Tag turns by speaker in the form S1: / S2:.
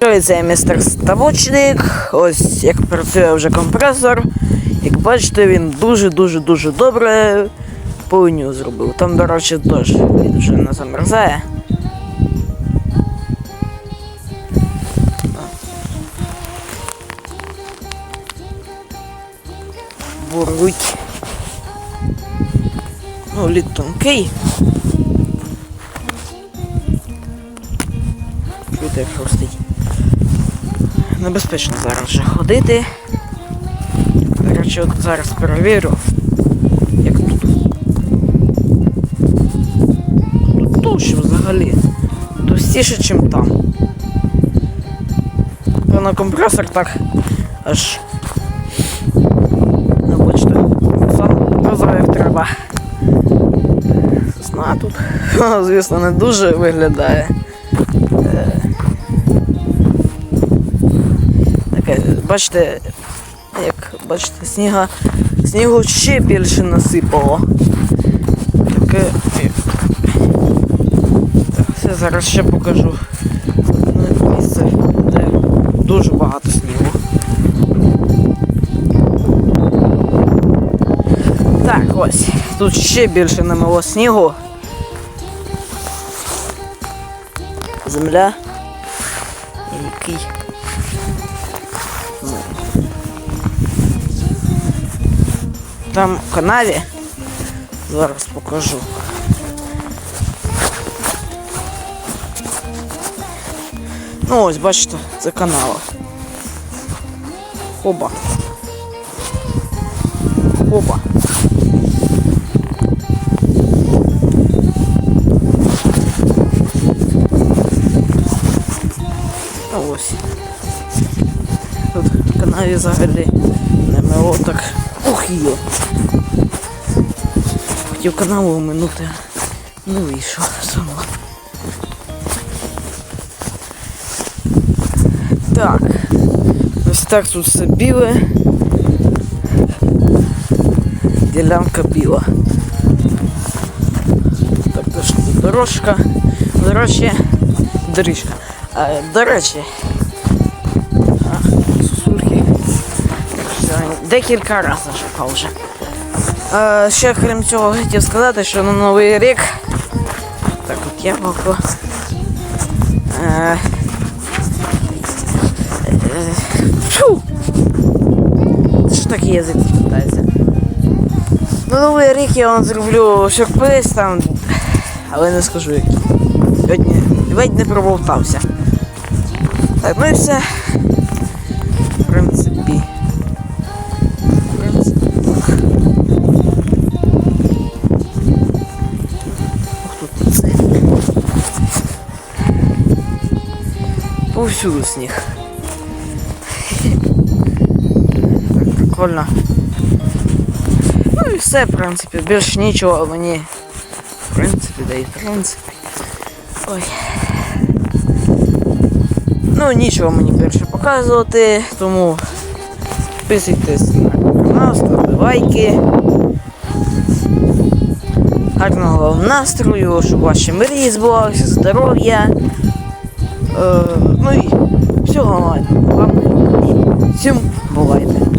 S1: Це містер ставочник. Ось як працює вже компресор. Як бачите, він дуже-дуже дуже добре повинню зробив. Там, до речі, теж він вже не замерзає. Буруйки. Ну, лід тонкий. Чуєте, як хрустить. Небезпечно зараз вже ходити. Речі, от зараз перевірю, як тут. Тут товще взагалі. Товстіше, ніж там. Воно компресор так аж. Ну, бачите, сам розрив треба. Сосна тут, звісно, не дуже виглядає. Бачите, як бачите, сніга, снігу ще більше насипало. Таке. Так, все, зараз ще покажу. місце, де дуже багато снігу. Так, ось. Тут ще більше намило снігу. Земля. Який. Там канаві. Зараз покажу. Ну ось, бачите, це канава. Хоба. Хоба. Ось. Тут в канаві взагалі не мило так. Йо. Хотів канаву оминути. Не вийшов сама. Так. Ось так тут все біле. Ділянка біла. Так, дорожка. До речі, доріжка. А, до речі. Декілька разів шукав вже. А, ще крім цього хотів сказати, що на Новий рік. Так, от яблуко. Е, е! Що таке язик питається? На Новий рік я вам зроблю сюрприз там, але не скажу який. Сьогодні ледь не проболтався. Так, ну і все. Повсюду сніг. Так, Прикольно. Ну і все, в принципі, більш нічого мені. В принципі, да і в принципі. Ой. Ну, нічого мені більше показувати, тому підписуйтесь на канал, ставте лайки. Гарного вам настрою, щоб ваші мрії збувалися, здоров'я. Е, ну і всього вам. Всім бувайте.